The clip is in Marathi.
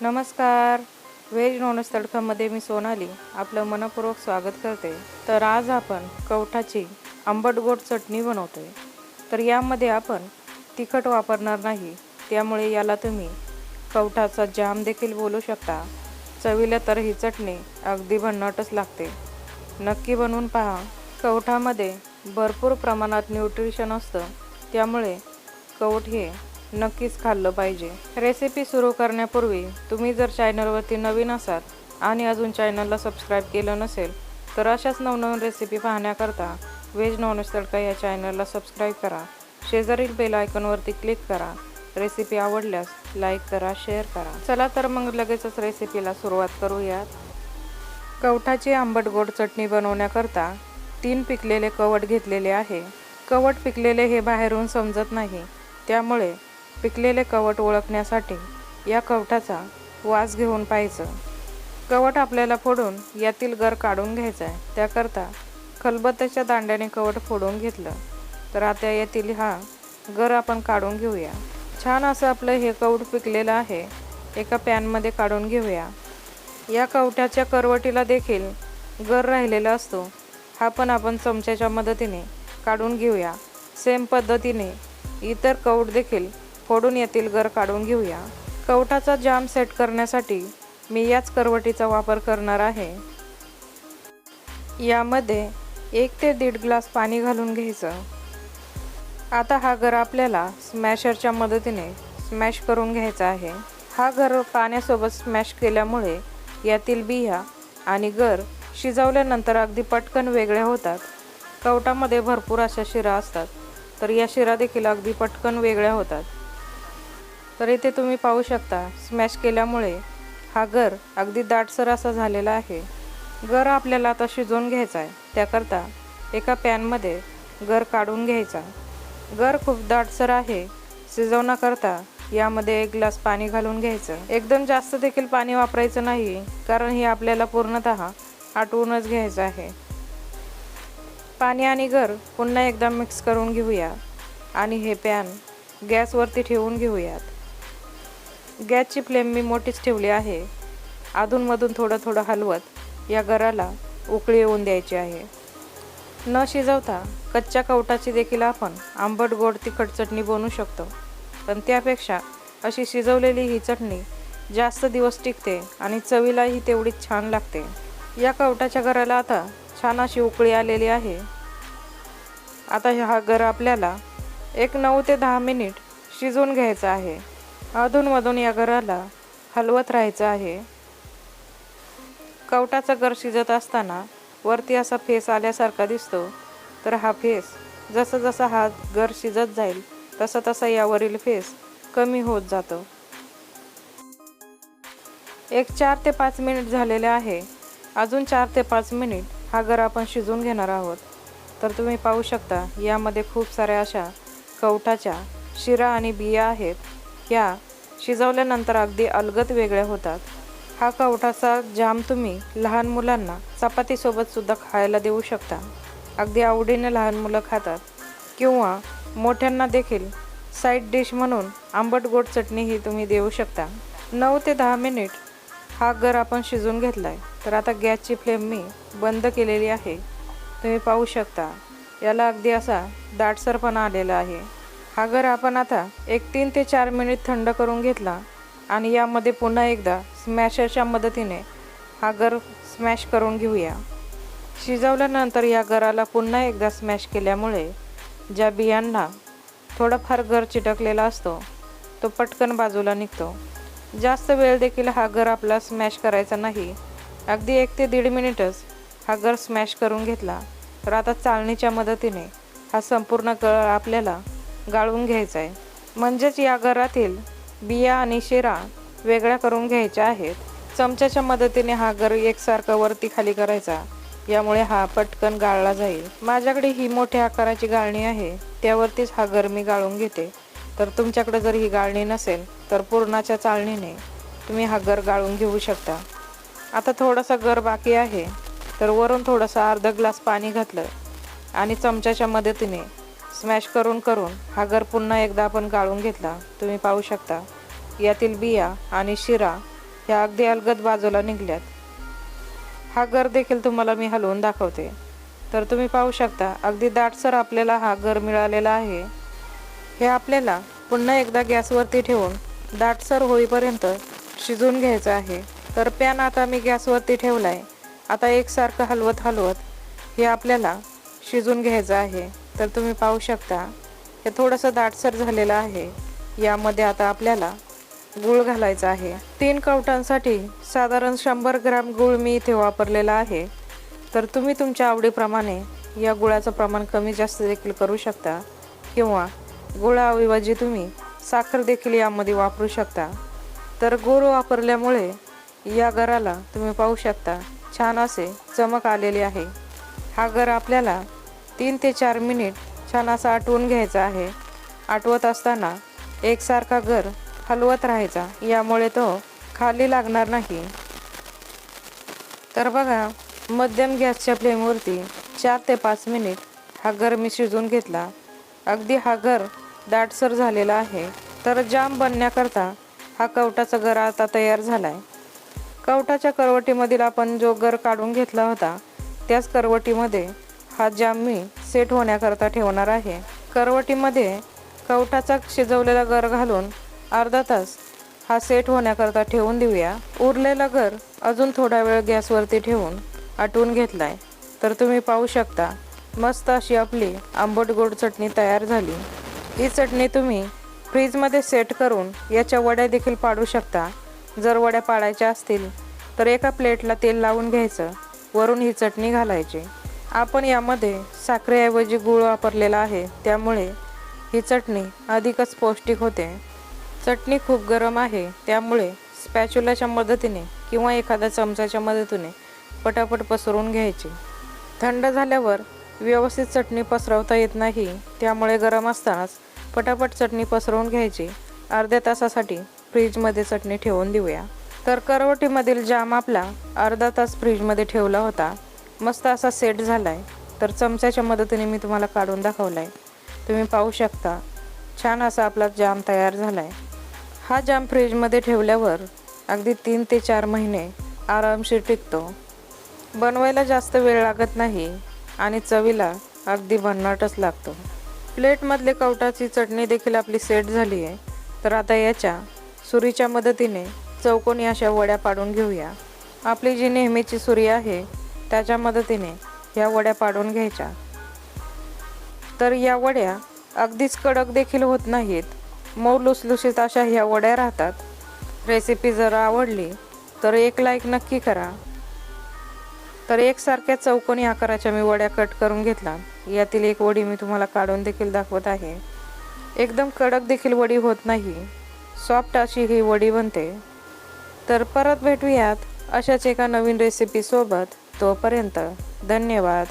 नमस्कार. व्हेज नॉनव्हेज तडकामध्ये मी सोनाली. आपलं मनपूर्वक स्वागत करते. तर आज आपण कवठाची आंबट गोड चटणी बनवतोय. तर यामध्ये आपण तिखट वापरणार नाही. त्यामुळे याला तुम्ही कवठाचा जाम देखील बोलू शकता. चवीला तर ही चटणी अगदी भन्नाटच लागते. नक्की बनवून पहा. कवठामध्ये भरपूर प्रमाणात न्यूट्रिशन असतं. त्यामुळे कवठ हे नक्कीच खाल्लं पाहिजे. रेसिपी सुरू करण्यापूर्वी तुम्ही जर चॅनलवरती नवीन असाल आणि अजून चॅनलला सबस्क्राईब केलं नसेल तर अशाच नवनवीन रेसिपी पाहण्याकरता व्हेज नॉनव्हेज तडका या चॅनलला सबस्क्राईब करा. शेजारील बेल आयकॉनवरती क्लिक करा. रेसिपी आवडल्यास लाईक करा शेअर करा. चला तर मग लगेचच रेसिपीला सुरुवात करूयात. कवठाची आंबट गोड चटणी बनवण्याकरता तीन पिकलेले कवट घेतलेले आहे. कवट पिकलेले हे बाहेरून समजत नाही. त्यामुळे पिकलेले कवट ओळखण्यासाठी या कवठाचा वास घेऊन पाहायचं. कवट आपल्याला फोडून यातील गर काढून घ्यायचा आहे त्याकरता खलबत्त्याच्या दांड्याने कवट फोडून घेतलं. तर आता यातील हा गर आपण काढून घेऊया. छान असं आपलं हे कवट पिकलेलं आहे. एका पॅनमध्ये काढून घेऊया. या कवट्याच्या करवटीला देखील गर राहिलेला असतो. हा पण आपण चमच्याच्या मदतीने काढून घेऊया. सेम पद्धतीने इतर कवट देखील फोडून येतील गर काढून घेऊया. कवटाचा जाम सेट करण्यासाठी मी याच करवटीचा वापर करणार आहे. यामध्ये एक ते दीड ग्लास पाणी घालून घ्यायचं. आता हा गर आपल्याला स्मॅशरच्या मदतीने स्मॅश करून घ्यायचा आहे. हा गर पाण्यासोबत स्मॅश केल्यामुळे यातील बिया आणि गर शिजवल्यानंतर अगदी पटकन वेगळ्या होतात. कवटामध्ये भरपूर अशा शिरा असतात तर या शिरा देखील अगदी पटकन वेगळ्या होतात. तर इथे तुम्ही पाहू शकता स्मॅश केल्यामुळे हा गर अगदी दाटसर असा झालेला आहे. गर आपल्याला आता शिजवून घ्यायचा आहे. त्याकरता एका पॅनमध्ये गर काढून घ्यायचा. गर खूप दाटसर आहे. शिजवण्याकरता यामध्ये एक ग्लास पाणी घालून घ्यायचं. एकदम जास्त देखील पाणी वापरायचं नाही कारण हे आपल्याला पूर्णतः आटवूनच घ्यायचं आहे. पाणी आणि गर पुन्हा एकदा मिक्स करून घेऊया. आणि हे पॅन गॅसवरती ठेवून घेऊयात. गॅसची फ्लेम मी मोठीच ठेवली आहे. अधूनमधून थोडं थोडं हलवत या गराला उकळी येऊन द्यायची आहे. न शिजवता कच्च्या कवटाची देखील आपण आंबट गोड तिखट चटणी बनवू शकतो. पण त्यापेक्षा अशी शिजवलेली ही चटणी जास्त दिवस टिकते आणि चवीलाही तेवढीच छान लागते. या कवटाच्या घराला आता छान अशी उकळी आलेली आहे. आता हा गर आपल्याला एक नऊ ते दहा मिनिट शिजवून घ्यायचा आहे. अधूनमधून या घराला हलवत राहायचं आहे. कवटाचा गर शिजत असताना वरती असा फेस आल्यासारखा दिसतो तर हा फेस जसं जसा हा गर शिजत जाईल तसा तसा यावरील फेस कमी होत जातो. एक चार ते पाच मिनिट झालेले आहे. अजून चार ते पाच मिनिट हा गर आपण शिजून घेणार आहोत. तर तुम्ही पाहू शकता यामध्ये खूप साऱ्या अशा कवठाच्या शिरा आणि बिया आहेत. ह्या शिजवल्यानंतर अगदी अलगत वेगळ्या होतात. हा कवठाचा जाम तुम्ही लहान मुलांना चपातीसोबत सुद्धा खायला देऊ शकता. अगदी आवडीने लहान मुलं खातात. किंवा मोठ्यांना देखील साईड डिश म्हणून आंबट गोड चटणीही तुम्ही देऊ शकता. नऊ ते दहा मिनिट हा गर आपण शिजून घेतला आहे तर आता गॅसची फ्लेम मी बंद केलेली आहे. तुम्ही पाहू शकता. याला अगदी असा दाटसरपणा आलेला आहे. हा गर आपण आता एक तीन ते चार मिनिट थंड करून घेतला आणि यामध्ये पुन्हा एकदा स्मॅशरच्या मदतीने हा गर स्मॅश करून घेऊया. शिजवल्यानंतर या गराला पुन्हा एकदा स्मॅश केल्यामुळे ज्या बियांना थोडाफार गर चिटकलेला असतो तो पटकन बाजूला निघतो. जास्त वेळ देखील हा गर आपला स्मॅश करायचा नाही. अगदी एक ते दीड मिनिटच हा गर स्मॅश करून घेतला. तर आता चालणीच्या मदतीने हा संपूर्ण गळ आपल्याला गाळून घ्यायचा आहे म्हणजेच या गरातील बिया आणि शिरा वेगळ्या करून घ्यायच्या आहेत. चमच्याच्या मदतीने हा गर एकसारखा वरती खाली करायचा. यामुळे हा पटकन गाळला जाईल. माझ्याकडे ही मोठ्या आकाराची गाळणी आहे. त्यावरतीच हा गर मी गाळून घेते. तर तुमच्याकडे जर ही गाळणी नसेल तर पूर्णाच्या चाळणीने तुम्ही हा गर गाळून घेऊ शकता. आता थोडासा गर बाकी आहे. तर वरून थोडंसं अर्धा ग्लास पाणी घातलं आणि चमच्याच्या मदतीने स्मॅश करून करून हा गर पुन्हा एकदा आपण गाळून घेतला. तुम्ही पाहू शकता. यातील बिया आणि शिरा ह्या अगदी अलगद बाजूला निघल्यात. हा गर देखील तुम्हाला मी हलवून दाखवते. तर तुम्ही पाहू शकता अगदी दाटसर आपल्याला हा गर मिळालेला आहे. हे आपल्याला पुन्हा एकदा गॅसवरती ठेवून दाटसर होईपर्यंत शिजवून घ्यायचं आहे. तर पॅन आता मी गॅसवरती ठेवला आहे आता एकसारखं हलवत हलवत हे आपल्याला शिजून घ्यायचं आहे. तर तुम्ही पाहू शकता हे थोडंसं दाटसर झालेलं आहे. यामध्ये आता आपल्याला गूळ घालायचा आहे. तीन कवटांसाठी साधारण शंभर ग्राम गूळ मी इथे वापरलेला आहे. तर तुम्ही तुमच्या आवडीप्रमाणे या गुळाचं प्रमाण कमी जास्त देखील करू शकता किंवा गुळाऐवजी तुम्ही साखर देखील यामध्ये वापरू शकता. तर गूळ वापरल्यामुळे या गराला तुम्ही पाहू शकता छान असे चमक आलेली आहे. हा गर आपल्याला तीन ते चार मिनिट छान असा आटवून घ्यायचा आहे. आटवत असताना एकसारखा घर हलवत राहायचा. यामुळे तो खाली लागणार नाही. तर बघा मध्यम गॅसच्या फ्लेमवरती चार ते पाच मिनिट हा गर मी शिजवून घेतला. अगदी हा घर दाटसर झालेला आहे. तर जाम बनण्याकरता हा कवटाचा घर आता तयार झाला आहे कवटाच्या करवटीमधील आपण जो गर काढून घेतला होता त्याच करवटीमध्ये हा जाम मी सेट होण्याकरता ठेवणार आहे. करवटीमध्ये कवटाचा शिजवलेला गर घालून अर्धा तास हा सेट होण्याकरता ठेवून देऊया. उरलेला गर अजून थोडा वेळ गॅसवरती ठेवून आटवून घेतलाय. तर तुम्ही पाहू शकता मस्त अशी आपली आंबट गोड चटणी तयार झाली. ही चटणी तुम्ही फ्रीजमध्ये सेट करून याच्या वड्या देखील पाडू शकता. जर वड्या पाडायच्या असतील तर एका प्लेटला तेल लावून घ्यायचं. वरून ही चटणी घालायची. आपण यामध्ये साखरेऐवजी गूळ वापरलेला आहे. त्यामुळे ही चटणी अधिकच पौष्टिक होते. चटणी खूप गरम आहे. त्यामुळे स्पॅच्युलाच्या मदतीने किंवा एखाद्या चमच्याच्या मदतीने पटापट पसरवून घ्यायची. थंड झाल्यावर व्यवस्थित चटणी पसरवता येत नाही. त्यामुळे गरम असतानाच पटापट चटणी पसरवून घ्यायची. अर्ध्या तासासाठी फ्रीजमध्ये चटणी ठेवून देऊया. तर करवटीमधील जाम आपला अर्धा तास फ्रीजमध्ये ठेवला होता. मस्त असा सेट झाला आहे तर चमच्याच्या मदतीने मी तुम्हाला काढून दाखवला आहे तुम्ही पाहू शकता छान असा आपला जाम तयार झाला आहे हा जाम फ्रीजमध्ये ठेवल्यावर अगदी तीन ते चार महिने आरामशीर टिकतो. बनवायला जास्त वेळ लागत नाही आणि चवीला अगदी भन्नाटच लागतो. प्लेटमधले कवटाची चटणी देखील आपली सेट झाली आहे तर आता याच्या सुरीच्या मदतीने चौकोनी अशा वड्या पाडून घेऊया. आपली जी नेहमीची सुरी आहे त्याच्या मदतीने ह्या वड्या पाडून घ्यायच्या. तर या वड्या अगदीच कडक देखील होत नाहीत. मऊ लुसलुशीत अशा ह्या वड्या राहतात. रेसिपी जर आवडली तर एक लाईक नक्की करा. तर एकसारख्या चौकोनी आकाराच्या मी वड्या कट करून घेतला यातील एक वडी मी तुम्हाला काढून देखील दाखवत आहे. एकदम कडक देखील वडी होत नाही. सॉफ्ट अशी ही वडी बनते. तर परत भेटूयात अशाच एका नवीन रेसिपीसोबत तोपर्यंत धन्यवाद.